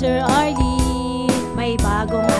Teacher Arlene, may bagong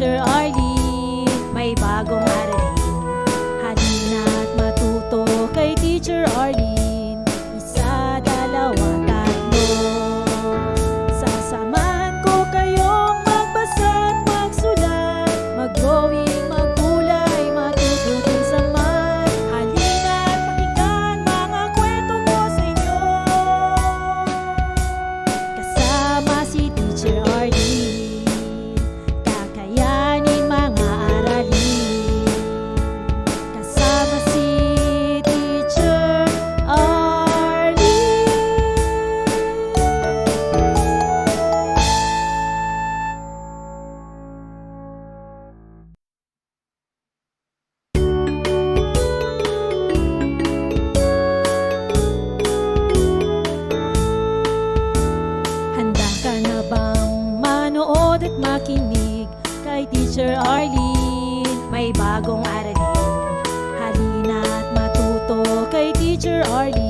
winter teacher or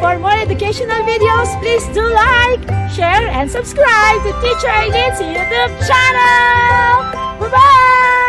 For more educational videos, please do like, share, and subscribe to Teacher Aidit's YouTube channel. Bye-bye!